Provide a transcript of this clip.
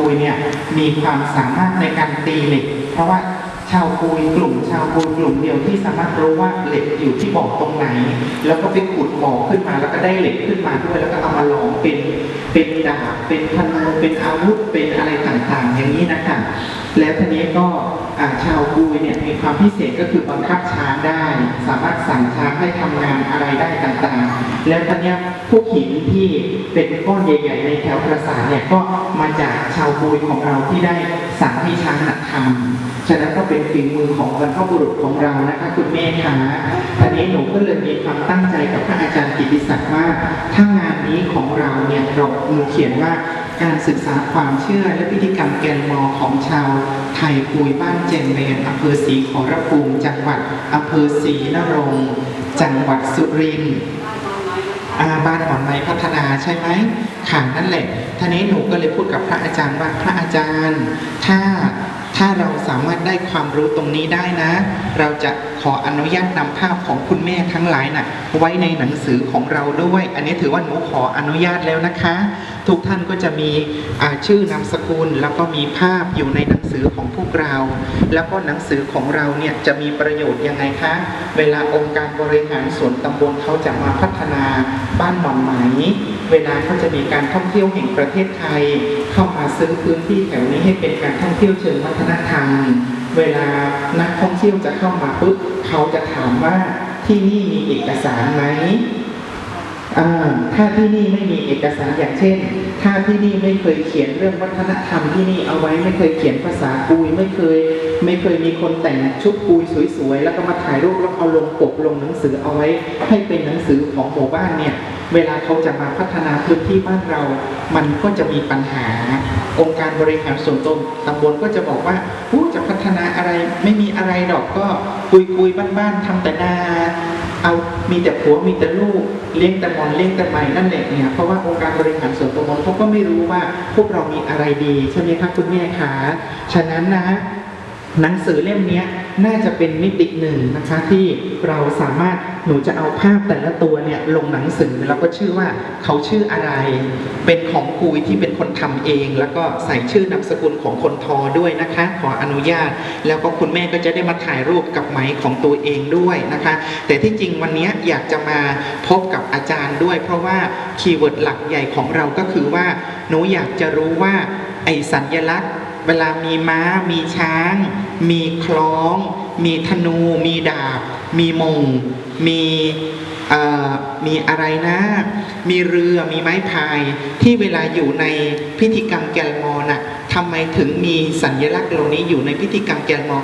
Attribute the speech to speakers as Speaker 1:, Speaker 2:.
Speaker 1: กุยเนี่ยมีความสามารถในการตีเหล็ก เพราะว่าชาวกุยกลุ่ม ชาวกุยกลุ่มเดียวที่สามารถรู้ว่าเหล็กอยู่ที่บ่อตรงไหน แล้วก็ไปขุดบ่อขึ้นมาแล้วก็ได้เหล็กขึ้นมาด้วยแล้วก็เอามา เป็นดาบเป็นธนูเป็นอาวุธเป็นอะไรต่างๆ อย่างนี้นะคะแล้วทีนี้ก็ชาวกุยเนี่ยมีความพิเศษก็คือบังคับช้างได้ สามารถสั่งช้างให้ทำงานอะไรได้ต่างๆ แล้วทีนี้พวกหินที่เป็นก้อนใหญ่ ๆ ในแถวประสาทเนี่ยก็มาจากชาวกุยของเราที่ได้ สั่งให้ช้างหัดทำฉะนั้นก็เป็นฝีมือของบรรพบุรุษของเรานะคะคุณแม่คะอันนี้หนูก็เลยมีความตั้งใจกับพระอาจารย์กิติศักดิ์ว่าถ้างานนี้ของเราเนี่ยเราหนูเขียนว่าการศึกษาความเชื่อและพิธีกรรมแกนมอของชาวไทยปุยบ้านเจนเมนอำเภอศรีขอรภูมิจังหวัดอำเภอศรีนรงจังหวัดสุรินทร์อาบ้านหมอนไม้พัฒนาใช่ไหม ค่ะนั่นแหละท่านี้หนูก็เลยพูดกับพระอาจารย์ว่าพระอาจารย์ ถ้าถ้าเราสามารถได้ความรู้ตรงนี้ได้นะ เราจะขออนุญาตนำภาพของคุณแม่ทั้งหลายน่ะ ไว้ในหนังสือของเราด้วย อันนี้ถือว่าหนูขออนุญาตแล้วนะคะ ทุกท่านก็จะมีชื่อนามสกุล แล้วก็มีภาพอยู่ในหนังสือของพวกเรา แล้วก็หนังสือของเราเนี่ยจะมีประโยชน์ยังไงคะ เวลาองค์การบริหารส่วนตำบลเขาจะมาพัฒนาบ้านหมอนไหม เวลาเขาจะมีการท่องเที่ยวแห่งประเทศไทย เข้ามาซื้อพื้นที่แถวนี้ให้เป็นการท่องเที่ยวเชิงวัฒนธรรม เวลานักท่องเที่ยวจะเข้ามาปุ๊บเขาจะถามว่าที่นี่มีเอกสารไหม ถ้าที่นี่ไม่มีเอกสารอย่างเช่น ถ้าที่นี่ไม่เคยเขียนเรื่องวัฒนธรรมที่นี่เอาไว้ไม่เคยเขียนภาษากุยไม่เคย ไม่เคยมีคนแต่งชุดกุยสวยๆแล้วก็มาถ่ายรูปแล้วเอาลงปกลงหนังสือเอาไว้ ให้เป็นหนังสือของหมู่บ้านเนี่ยเวลาเขาจะมาพัฒนาพื้นที่บ้านเรา มันก็จะมีปัญหา องค์การบริหารส่วนตำตำบลก็จะบอกว่าอู้จะพัฒนาอะไรไม่มีอะไรดอกก็คุยคุยๆบ้านๆทำแต่นา เอามีแต่ผัวมีแต่ลูกเลี้ยงแต่มอนเลี้ยงแต่ใหม่นั่นแหละเนี่ยเพราะว่าองค์การบริหารส่วนตำบลเขาก็ไม่รู้ว่าพวกเรามีอะไรดีใช่ไหมคะคุณแม่คะฉะนั้นนะ หนังสือเล่มนี้น่าจะเป็นมิติหนึ่งนะคะที่เราสามารถหนูจะเอาภาพแต่ละตัวเนี่ยลงหนังสือแล้วก็ชื่อว่าเขาชื่ออะไร เป็นของคุยที่เป็นคนทำเอง แล้วก็ใส่ชื่อนามสกุลของคนทอด้วยนะคะ ขออนุญาต แล้วก็คุณแม่ก็จะได้มาถ่ายรูปกับไหมของตัวเองด้วยนะคะ แต่ที่จริงวันนี้อยากจะมาพบกับอาจารย์ด้วย เพราะว่าคีย์เวิร์ดหลักใหญ่ของเราก็คือว่าหนูอยากจะรู้ว่าไอสัญลักษณ์ เวลามีม้า มีช้าง มีคล้อง มีธนู มีดาบ มีมง มีมีอะไรนะ มีเรือ มีไม้พาย ที่เวลาอยู่ในพิธีกรรมแกลมอน่ะทำไมถึงมีสัญลักษณ์เหล่านี้อยู่ในพิธีกรรมแกลมอ